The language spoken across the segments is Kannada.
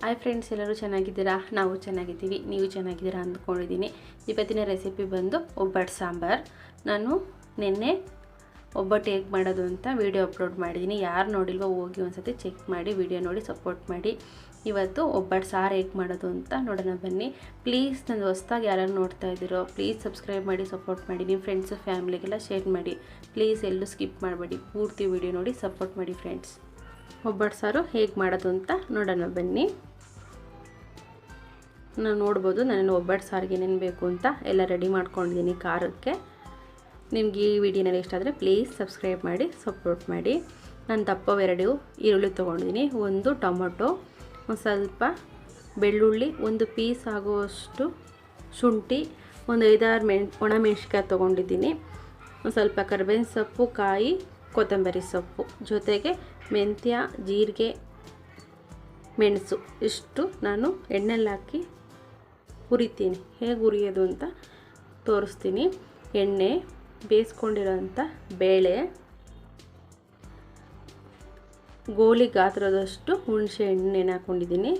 ಹಾಯ್ ಫ್ರೆಂಡ್ಸ್ ಎಲ್ಲರೂ ಚೆನ್ನಾಗಿದ್ದೀರಾ? ನಾವು ಚೆನ್ನಾಗಿದ್ದೀವಿ. ನೀವು ಚೆನ್ನಾಗಿದ್ದೀರಾ ಅಂದ್ಕೊಂಡಿದ್ದೀನಿ. ಇವತ್ತಿನ ರೆಸಿಪಿ ಬಂದು ಒಬ್ಬಟ್ಟು ಸಾಂಬಾರು. ನಾನು ನಿನ್ನೆ ಒಬ್ಬಟ್ಟು ಹೇಗೆ ಮಾಡೋದು ಅಂತ ವೀಡಿಯೋ ಅಪ್ಲೋಡ್ ಮಾಡಿದ್ದೀನಿ. ಯಾರು ನೋಡಿಲ್ವೋ ಹೋಗಿ ಒಂದ್ಸತಿ ಚೆಕ್ ಮಾಡಿ ವಿಡಿಯೋ ನೋಡಿ ಸಪೋರ್ಟ್ ಮಾಡಿ. ಇವತ್ತು ಒಬ್ಬಟ್ಟು ಸಾರು ಹೇಗೆ ಮಾಡೋದು ಅಂತ ನೋಡೋಣ ಬನ್ನಿ. ಪ್ಲೀಸ್ ನನ್ನ ಹೊಸ್ದಾಗಿ ಯಾರು ನೋಡ್ತಾ ಇದ್ದೀರೋ ಪ್ಲೀಸ್ ಸಬ್ಸ್ಕ್ರೈಬ್ ಮಾಡಿ ಸಪೋರ್ಟ್ ಮಾಡಿ. ನಿಮ್ಮ ಫ್ರೆಂಡ್ಸು ಫ್ಯಾಮ್ಲಿಗೆಲ್ಲ ಶೇರ್ ಮಾಡಿ. ಪ್ಲೀಸ್ ಎಲ್ಲೂ ಸ್ಕಿಪ್ ಮಾಡಬೇಡಿ. ಪೂರ್ತಿ ವಿಡಿಯೋ ನೋಡಿ ಸಪೋರ್ಟ್ ಮಾಡಿ ಫ್ರೆಂಡ್ಸ್ ಒಬ್ಬಟ್ಟು ಸಾರು ಹೇಗೆ ಮಾಡೋದು ಅಂತ ನೋಡೋಣ ಬನ್ನಿ. ನಾನು ನೋಡ್ಬೋದು ನಾನು ಒಬ್ಬಟ್ಟು ಸಾರಿಗೆ ಏನೇನು ಬೇಕು ಅಂತ ಎಲ್ಲ ರೆಡಿ ಮಾಡ್ಕೊಂಡಿದ್ದೀನಿ ಖಾರಕ್ಕೆ. ನಿಮ್ಗೆ ಈ ವಿಡಿಯೋನಲ್ಲಿ ಇಷ್ಟ ಆದರೆ ಪ್ಲೀಸ್ ಸಬ್ಸ್ಕ್ರೈಬ್ ಮಾಡಿ, ಸಪೋರ್ಟ್ ಮಾಡಿ. ನಾನು ದಪ್ಪವೆರಡು ಈರುಳ್ಳಿ ತೊಗೊಂಡಿದ್ದೀನಿ, ಒಂದು ಟೊಮೊಟೊ, ಒಂದು ಸ್ವಲ್ಪ ಬೆಳ್ಳುಳ್ಳಿ, ಒಂದು ಪೀಸ್ ಆಗುವಷ್ಟು ಶುಂಠಿ, ಒಂದು ಐದಾರು ಮೆಣ್ ಒಣಮೆಣ್ಸಿಕಾಯಿ ತೊಗೊಂಡಿದ್ದೀನಿ. ಒಂದು ಸ್ವಲ್ಪ ಕರ್ಬೇವಿನ ಸೊಪ್ಪು, ಕಾಯಿ ಕೊತ್ತಂಬರಿ ಸೊಪ್ಪು. ಜೊತೆಗೆ ಮೆಂತ್ಯ, ಜೀರಿಗೆ, ಮೆಣಸು. ಇಷ್ಟು ನಾನು ಎಣ್ಣೆಲ್ಲಿ ಹಾಕಿ ಹುರಿತೀನಿ. ಹೇಗೆ ಹುರಿಯೋದು ಅಂತ ತೋರಿಸ್ತೀನಿ. ಎಣ್ಣೆ, ಬೇಯಿಸ್ಕೊಂಡಿರೋಂಥ ಬೇಳೆ, ಗೋಲಿ ಗಾತ್ರದಷ್ಟು ಹುಣಸೆ ಹಣ್ಣು ನೆನೆ ಹಾಕ್ಕೊಂಡಿದ್ದೀನಿ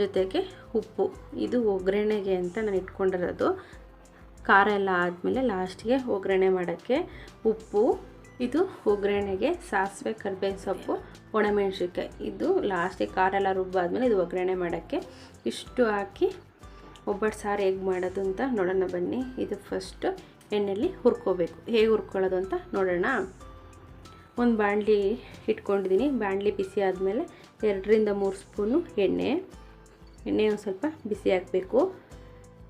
ಜೊತೆಗೆ ಉಪ್ಪು. ಇದು ಒಗ್ಗರಣೆಗೆ ಅಂತ ನಾನು ಇಟ್ಕೊಂಡಿರೋದು. ಖಾರ ಎಲ್ಲ ಆದಮೇಲೆ ಲಾಸ್ಟಿಗೆ ಒಗ್ಗರಣೆ ಮಾಡೋಕ್ಕೆ ಉಪ್ಪು ಇದು ಒಗ್ಗರಣೆಗೆ ಸಾಸಿವೆ, ಕರ್ಬೇವಿನ ಸೊಪ್ಪು, ಒಣಮೆಣ್ಸಿನ್ಕಾಯಿ. ಇದು ಲಾಸ್ಟಿಗೆ ಎಲ್ಲ ರುಬ್ಬಾದ್ಮೇಲೆ ಇದು ಒಗ್ಗರಣೆ ಮಾಡೋಕ್ಕೆ. ಇಷ್ಟು ಹಾಕಿ ಒಬ್ಬಟ್ಟು ಸಾರು ಹೇಗೆ ಮಾಡೋದು ಅಂತ ನೋಡೋಣ ಬನ್ನಿ. ಇದು ಫಸ್ಟು ಎಣ್ಣೆಯಲ್ಲಿ ಹುರ್ಕೋಬೇಕು. ಹೇಗೆ ಹುರ್ಕೊಳ್ಳೋದು ಅಂತ ನೋಡೋಣ. ಒಂದು ಬಾಣಲಿ ಇಟ್ಕೊಂಡಿದ್ದೀನಿ. ಬಾಣಲಿ ಬಿಸಿ ಆದಮೇಲೆ ಎರಡರಿಂದ ಮೂರು ಸ್ಪೂನು ಎಣ್ಣೆ. ಎಣ್ಣೆ ಒಂದು ಸ್ವಲ್ಪ ಬಿಸಿ ಹಾಕಬೇಕು.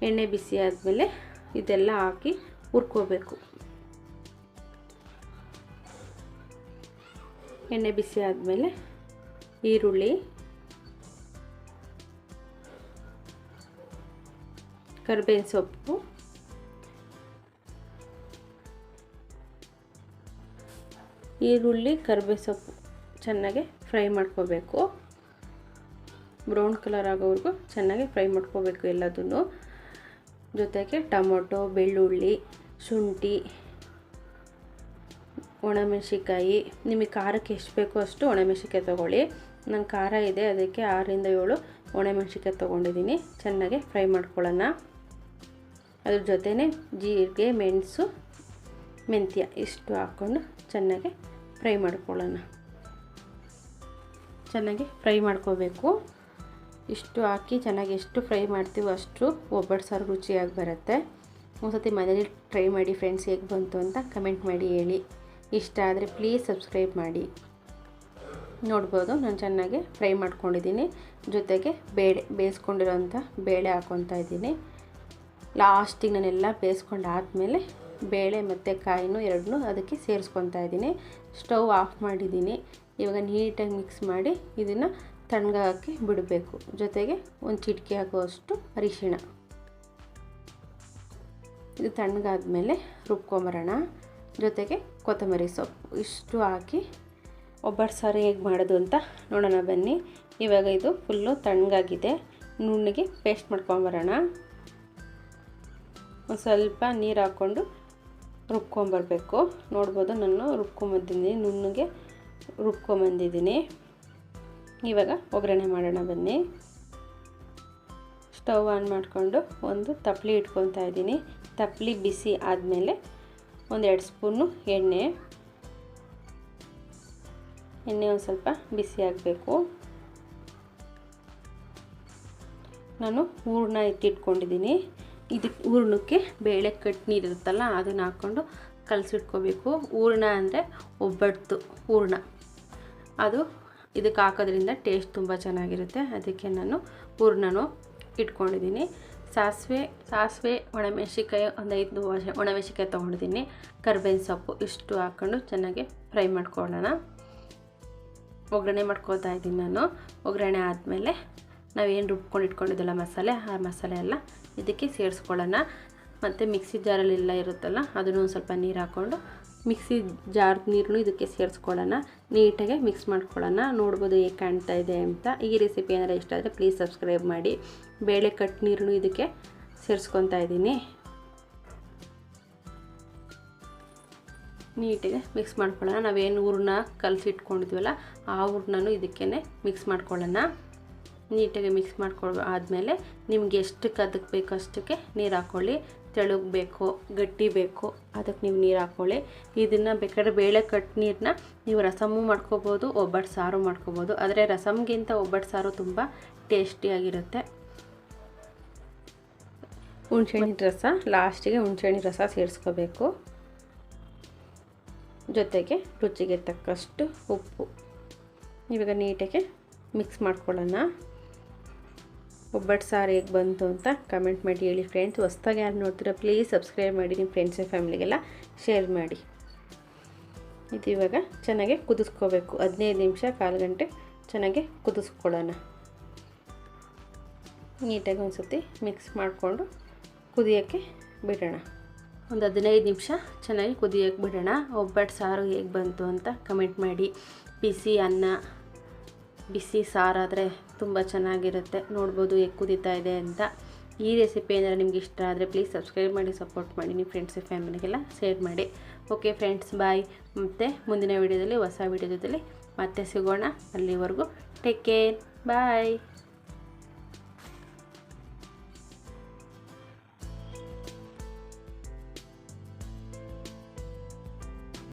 ಎಣ್ಣೆ ಬಿಸಿ ಆದಮೇಲೆ ಇದೆಲ್ಲ ಹಾಕಿ ಹುರ್ಕೋಬೇಕು. ಎಣ್ಣೆ ಬಿಸಿ ಆದಮೇಲೆ ಈರುಳ್ಳಿ, ಕರ್ಬೇವಿನ ಸೊಪ್ಪು, ಈರುಳ್ಳಿ ಕರಿಬೇವು ಸೊಪ್ಪು ಚೆನ್ನಾಗಿ ಫ್ರೈ ಮಾಡ್ಕೋಬೇಕು. ಬ್ರೌನ್ ಕಲರ್ ಆಗೋವರೆಗೂ ಚೆನ್ನಾಗಿ ಫ್ರೈ ಮಾಡ್ಕೋಬೇಕು ಎಲ್ಲದನ್ನು. ಜೊತೆಗೆ ಟೊಮೊಟೊ, ಬೆಳ್ಳುಳ್ಳಿ, ಶುಂಠಿ ಒಣಮೆಣ್ಸಿಕಾಯಿ ನಿಮಗೆ ಖಾರಕ್ಕೆ ಎಷ್ಟು ಬೇಕೋ ಅಷ್ಟು ಒಣಮೆಣಸಿಕಾಯಿ ತೊಗೊಳ್ಳಿ. ನಂಗೆ ಖಾರ ಇದೆ, ಅದಕ್ಕೆ ಆರರಿಂದ ಏಳು ಒಣಮೆಣಸಿಕಾಯಿ ತೊಗೊಂಡಿದ್ದೀನಿ. ಚೆನ್ನಾಗಿ ಫ್ರೈ ಮಾಡ್ಕೊಳ್ಳೋಣ. ಅದ್ರ ಜೊತೆನೇ ಜೀರಿಗೆ, ಮೆಣಸು, ಮೆಂತ್ಯ ಇಷ್ಟು ಹಾಕ್ಕೊಂಡು ಚೆನ್ನಾಗಿ ಫ್ರೈ ಮಾಡ್ಕೊಳ್ಳೋಣ. ಚೆನ್ನಾಗಿ ಫ್ರೈ ಮಾಡ್ಕೋಬೇಕು. ಇಷ್ಟು ಹಾಕಿ ಚೆನ್ನಾಗಿ ಎಷ್ಟು ಫ್ರೈ ಮಾಡ್ತೀವೋ ಅಷ್ಟು ಒಬ್ಬಟ್ಟು ಸಾರು ರುಚಿಯಾಗಿ ಬರುತ್ತೆ. ಒಂದು ಸತಿ ಮನೇಲಿ ಟ್ರೈ ಮಾಡಿ ಫ್ರೆಂಡ್ಸ್ ಹೇಗೆ ಬಂತು ಅಂತ ಕಮೆಂಟ್ ಮಾಡಿ ಹೇಳಿ. ಇಷ್ಟ ಆದರೆ ಪ್ಲೀಸ್ ಸಬ್ಸ್ಕ್ರೈಬ್ ಮಾಡಿ. ನೋಡ್ಬೋದು ನಾನು ಚೆನ್ನಾಗಿ ಫ್ರೈ ಮಾಡ್ಕೊಂಡಿದ್ದೀನಿ. ಜೊತೆಗೆ ಬೇಳೆ, ಬೇಯಿಸ್ಕೊಂಡಿರೋಂಥ ಬೇಳೆ ಹಾಕ್ಕೊತಾ ಇದ್ದೀನಿ. ಲಾಸ್ಟಿಗೆ ನಾನೆಲ್ಲ ಬೇಯಿಸ್ಕೊಂಡು ಆದಮೇಲೆ ಬೇಳೆ ಮತ್ತು ಕಾಯಿನೂ ಎರಡನ್ನೂ ಅದಕ್ಕೆ ಸೇರಿಸ್ಕೊತಾ ಇದ್ದೀನಿ. ಸ್ಟವ್ ಆಫ್ ಮಾಡಿದ್ದೀನಿ. ಇವಾಗ ನೀಟಾಗಿ ಮಿಕ್ಸ್ ಮಾಡಿ ಇದನ್ನು ತಣ್ಣಗಾಕಿ ಬಿಡಬೇಕು. ಜೊತೆಗೆ ಒಂದು ಚಿಟಕಿ ಹಾಕುವಷ್ಟು ಅರಿಶಿಣ. ಇದು ತಣ್ಣಗಾದ್ಮೇಲೆ ರುಬ್ಕೊಂಬರೋಣ. ಜೊತೆಗೆ ಕೊತ್ತಂಬರಿ ಸೊಪ್ಪು ಇಷ್ಟು ಹಾಕಿ ಒಬ್ಬಟ್ಟು ಸಾರು ಹೇಗೆ ಮಾಡೋದು ಅಂತ ನೋಡೋಣ ಬನ್ನಿ. ಇವಾಗ ಇದು ಫುಲ್ಲು ತಣ್ಣಗಾಗಿದೆ. ನುಣ್ಣಗೆ ಪೇಸ್ಟ್ ಮಾಡ್ಕೊಂಬರೋಣ ಒಂದು ಸ್ವಲ್ಪ ನೀರು ಹಾಕ್ಕೊಂಡು ರುಬ್ಕೊಂಬರ್ಬೇಕು ನೋಡ್ಬೋದು ನಾನು ರುಬ್ಕೊಂಬಂದಿದ್ದೀನಿ ನುಣ್ಣಗೆ ರುಬ್ಕೊಂಬಂದಿದ್ದೀನಿ ಇವಾಗ ಒಗ್ಗರಣೆ ಮಾಡೋಣ ಬನ್ನಿ. ಸ್ಟವ್ ಆನ್ ಮಾಡಿಕೊಂಡು ಒಂದು ತಪ್ಪಲಿ ಇಟ್ಕೊತಾ ಇದ್ದೀನಿ. ತಪ್ಪಲಿ ಬಿಸಿ ಆದಮೇಲೆ ಒಂದು ಎರಡು ಸ್ಪೂನು ಎಣ್ಣೆ. ಎಣ್ಣೆ ಒಂದು ಸ್ವಲ್ಪ ಬಿಸಿ ಆಗಬೇಕು. ನಾನು ಹೂರ್ಣ ಎತ್ತಿಟ್ಕೊಂಡಿದ್ದೀನಿ. ಇದಕ್ಕೆ ಹೂರ್ಣಕ್ಕೆ ಬೇಳೆ ಕಟ್ ನೀರಿರುತ್ತಲ್ಲ ಅದನ್ನು ಹಾಕ್ಕೊಂಡು ಕಲಸಿಟ್ಕೋಬೇಕು. ಹೂರ್ಣ ಅಂದರೆ ಒಬ್ಬಟ್ಟು ಹೂರ್ಣ. ಅದು ಇದಕ್ಕೆ ಹಾಕೋದ್ರಿಂದ ಟೇಸ್ಟ್ ತುಂಬ ಚೆನ್ನಾಗಿರುತ್ತೆ. ಅದಕ್ಕೆ ನಾನು ಹೂರ್ಣನೂ ಇಟ್ಕೊಂಡಿದ್ದೀನಿ. ಸಾಸಿವೆ ಸಾಸಿವೆ ಒಣಮೆಣಸಿಕಾಯಿ ಒಂದು ಐದು ಒಣಮೆಣಸಿಕಾಯಿ ತೊಗೊಂಡಿದ್ದೀನಿ. ಕರ್ಬೇವಿನ ಸೊಪ್ಪು ಇಷ್ಟು ಹಾಕ್ಕೊಂಡು ಚೆನ್ನಾಗಿ ಫ್ರೈ ಮಾಡ್ಕೊಳ್ಳೋಣ. ಒಗ್ಗರಣೆ ಮಾಡ್ಕೊತಾ ಇದ್ದೀನಿ ನಾನು. ಒಗ್ಗರಣೆ ಆದಮೇಲೆ ನಾವೇನು ರುಬ್ಕೊಂಡು ಇಟ್ಕೊಂಡಿದ್ದಲ್ಲ ಮಸಾಲೆ, ಆ ಮಸಾಲೆ ಎಲ್ಲ ಇದಕ್ಕೆ ಸೇರಿಸ್ಕೊಳ್ಳೋಣ. ಮತ್ತು ಮಿಕ್ಸಿ ಜಾರಲ್ಲೆಲ್ಲ ಇರುತ್ತಲ್ಲ, ಅದನ್ನು ಒಂದು ಸ್ವಲ್ಪ ನೀರು ಹಾಕ್ಕೊಂಡು ಮಿಕ್ಸಿ ಜಾರ್ ನೀರನ್ನು ಇದಕ್ಕೆ ಸೇರಿಸ್ಕೊಳ್ಳೋಣ. ನೀಟಾಗಿ ಮಿಕ್ಸ್ ಮಾಡ್ಕೊಳ್ಳೋಣ. ನೋಡ್ಬೋದು ಹೇಗೆ ಕಾಣ್ತಾ ಇದೆ ಅಂತ. ಈ ರೆಸಿಪಿ ಏನಾರು ಇಷ್ಟ ಆದರೆ ಪ್ಲೀಸ್ ಸಬ್ಸ್ಕ್ರೈಬ್ ಮಾಡಿ. ಬೇಳೆ ಕಟ್ ನೀರನ್ನು ಇದಕ್ಕೆ ಸೇರಿಸ್ಕೊತಾ ಇದ್ದೀನಿ. ನೀಟಿಗೆ ಮಿಕ್ಸ್ ಮಾಡ್ಕೊಳ್ಳೋಣ. ನಾವೇನು ಹೂರಣ ಕಲಸಿಟ್ಕೊಂಡಿದ್ವಲ್ಲ, ಆ ಹೂರ್ಣನೂ ಇದಕ್ಕೇ ಮಿಕ್ಸ್ ಮಾಡ್ಕೊಳ್ಳೋಣ. ನೀಟಾಗಿ ಮಿಕ್ಸ್ ಮಾಡ್ಕೊಳ್ ಆದಮೇಲೆ ನಿಮ್ಗೆ ಎಷ್ಟು ಕದಕ್ಕೆ ಬೇಕೋ ಅಷ್ಟಕ್ಕೆ ನೀರು ಹಾಕ್ಕೊಳ್ಳಿ ತೆಳುಗೆ ಬೇಕು, ಗಟ್ಟಿ ಬೇಕು, ಅದಕ್ಕೆ ನೀವು ನೀರು ಹಾಕ್ಕೊಳ್ಳಿ ಇದನ್ನು ಬೇಕಾದ್ರೆ ಬೇಳೆ ಕಟ್ ನೀರನ್ನ ನೀವು ರಸಮು ಮಾಡ್ಕೋಬೋದು, ಒಬ್ಬಟ್ಟು ಸಾರು ಮಾಡ್ಕೋಬೋದು. ಆದರೆ ರಸಮ್ಗಿಂತ ಒಬ್ಬಟ್ಟು ಸಾರು ತುಂಬ ಟೇಸ್ಟಿಯಾಗಿರುತ್ತೆ ಹುಣ್ಸೆಹಣ್ಣಿನ ರಸ, ಲಾಸ್ಟಿಗೆ ಹುಣ್ಸೆಹಣ್ಣಿನ ರಸ ಸೇರಿಸ್ಕೋಬೇಕು. ಜೊತೆಗೆ ರುಚಿಗೆ ತಕ್ಕಷ್ಟು ಉಪ್ಪು. ಇವಾಗ ನೀಟಾಗಿ ಮಿಕ್ಸ್ ಮಾಡ್ಕೊಳ್ಳೋಣ. ಒಬ್ಬಟ್ಟು ಸಾರು ಹೇಗೆ ಬಂತು ಅಂತ ಕಮೆಂಟ್ ಮಾಡಿ ಹೇಳಿ ಫ್ರೆಂಡ್ಸ್ ಹೊಸ್ದಾಗಿ ಯಾರು ನೋಡ್ತೀರಾ ಪ್ಲೀಸ್ ಸಬ್ಸ್ಕ್ರೈಬ್ ಮಾಡಿ ನಿಮ್ಮ ಫ್ರೆಂಡ್ಸ್ ಫ್ಯಾಮಿಲಿಗೆಲ್ಲ ಶೇರ್ ಮಾಡಿ. ಇದು ಇವಾಗ ಚೆನ್ನಾಗಿ ಕುದಿಸ್ಕೋಬೇಕು. ಹದಿನೈದು ನಿಮಿಷ, ಕಾಲು ಗಂಟೆ ಚೆನ್ನಾಗಿ ಕುದಿಸ್ಕೊಳ್ಳೋಣ. ನೀಟಾಗಿ ಒಂದು ಸತಿ ಮಿಕ್ಸ್ ಮಾಡಿಕೊಂಡು ಕುದಿಯೋಕ್ಕೆ ಬಿಡೋಣ. ಒಂದು ಹದಿನೈದು ನಿಮಿಷ ಚೆನ್ನಾಗಿ ಕುದಿಯೋಕ್ಕೆ ಬಿಡೋಣ. ಒಬ್ಬಟ್ಟು ಸಾರು ಹೇಗೆ ಬಂತು ಅಂತ ಕಮೆಂಟ್ ಮಾಡಿ. ಬಿಸಿ ಅನ್ನ, ಬಿಸಿ ಸಾರಾದರೆ ತುಂಬ ಚೆನ್ನಾಗಿರುತ್ತೆ. ನೋಡ್ಬೋದು ಹೇಗೆ ಕುದೀತಾ ಇದೆ ಅಂತ. ಈ ರೆಸಿಪಿ ಏನಾದ್ರು ನಿಮ್ಗೆ ಇಷ್ಟ ಆದರೆ ಪ್ಲೀಸ್ ಸಬ್ಸ್ಕ್ರೈಬ್ ಮಾಡಿ ಸಪೋರ್ಟ್ ಮಾಡಿ, ನಿಮ್ಮ ಫ್ರೆಂಡ್ಸ್ ಫ್ಯಾಮಿಲಿಗೆಲ್ಲ ಶೇರ್ ಮಾಡಿ. ಓಕೆ ಫ್ರೆಂಡ್ಸ್ ಬಾಯ್ ಮತ್ತು ಮುಂದಿನ ವೀಡಿಯೋದಲ್ಲಿ, ಹೊಸ ವೀಡಿಯೋದಲ್ಲಿ ಮತ್ತೆ ಸಿಗೋಣ. ಅಲ್ಲಿವರೆಗೂ ಟೇಕ್ ಕೇರ್ ಬಾಯ್